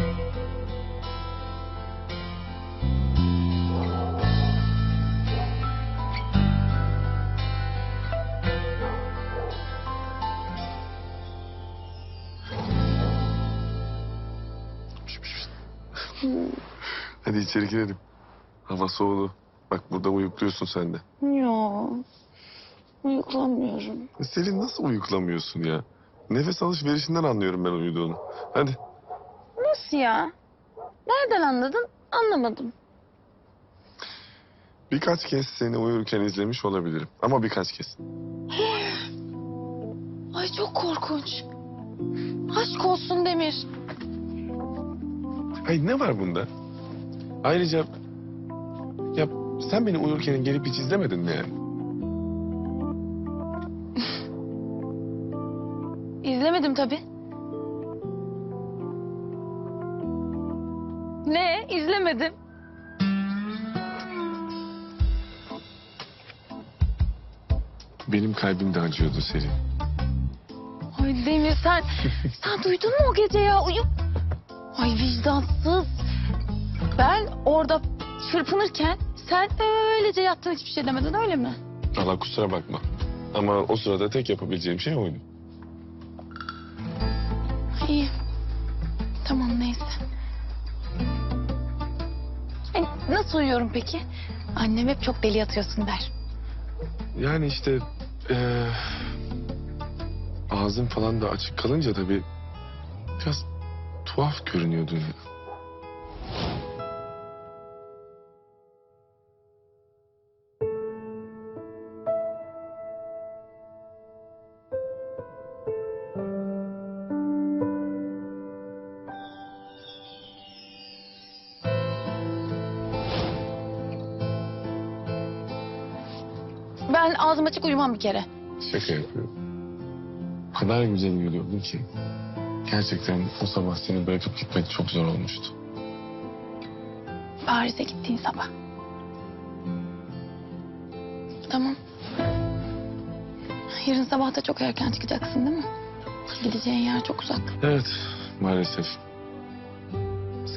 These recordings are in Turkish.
Hadi içeri girelim. Hava soğudu. Bak burada uyukluyorsun sen de. Ya uyuklamıyorum. E Selin nasıl uyuklamıyorsun ya? Nefes alışverişinden anlıyorum ben uyuduğunu. Hadi. Nasıl ya? Nereden anladın? Anlamadım. Birkaç kez seni uyurken izlemiş olabilirim. Ama birkaç kez. Ay çok korkunç. Aşk olsun Demir. Ay ne var bunda? Ayrıca... Ya sen beni uyurken gelip hiç izlemedin mi yani? İzlemedim tabii. Ne? İzlemedim. Benim kalbim de acıyordu Selin. Ay Demir sen, sen duydun mu o gece ya? Uyup... Ay vicdansız. Ben orada çırpınırken sen öylece yattın hiçbir şey demedin öyle mi? Allah kusura bakma. Ama o sırada tek yapabileceğim şey oydu. İyi. Tamam neyse. Nasıl uyuyorum peki? Annem hep çok deli yatıyorsun der. Yani işte... eee ağzım falan da açık kalınca tabii... Biraz tuhaf görünüyordu. Ben ağzım açık uyumam bir kere. Şaka yapıyorum. O kadar güzel uyuyordun ki. Gerçekten o sabah seni bırakıp gitmek çok zor olmuştu. Paris'e gittiğin sabah. Tamam. Yarın sabah da çok erken çıkacaksın değil mi? Gideceğin yer çok uzak. Evet, maalesef.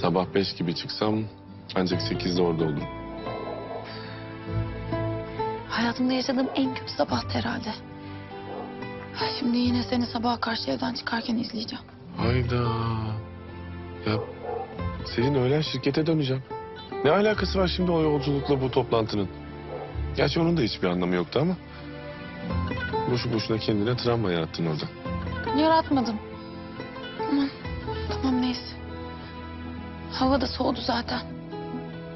Sabah beş gibi çıksam ancak sekizde orada olurum. Hayatımda yaşadığım en kötü sabahtı herhalde. Şimdi yine seni sabaha karşı evden çıkarken izleyeceğim. Hayda. Ya senin öğlen şirkete döneceğim. Ne alakası var şimdi o yolculukla bu toplantının? Gerçi onun da hiçbir anlamı yoktu ama... Boşu boşuna kendine travma yarattın orada. Yaratmadım. Tamam. Tamam neyse. Hava da soğudu zaten.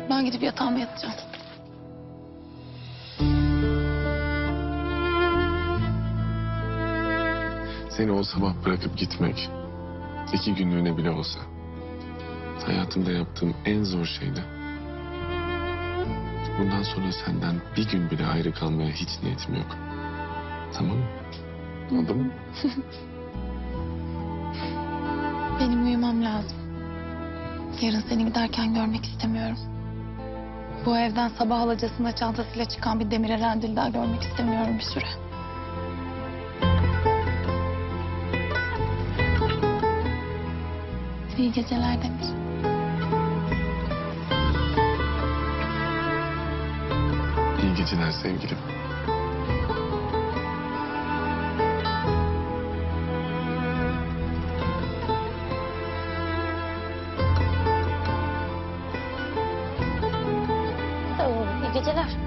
Ben gidip yatağıma yatacağım. Seni o sabah bırakıp gitmek... ...iki günlüğüne bile olsa... ...hayatımda yaptığım en zor şeydi. Bundan sonra senden bir gün bile ayrı kalmaya hiç niyetim yok. Tamam mı? Oldu mu? Benim uyumam lazım. Yarın seni giderken görmek istemiyorum. Bu evden sabah alacasında çantasıyla çıkan bir Demir Erendil daha görmek istemiyorum bir süre. İyi geceler Demir. İyi geceler sevgilim. İyi geceler.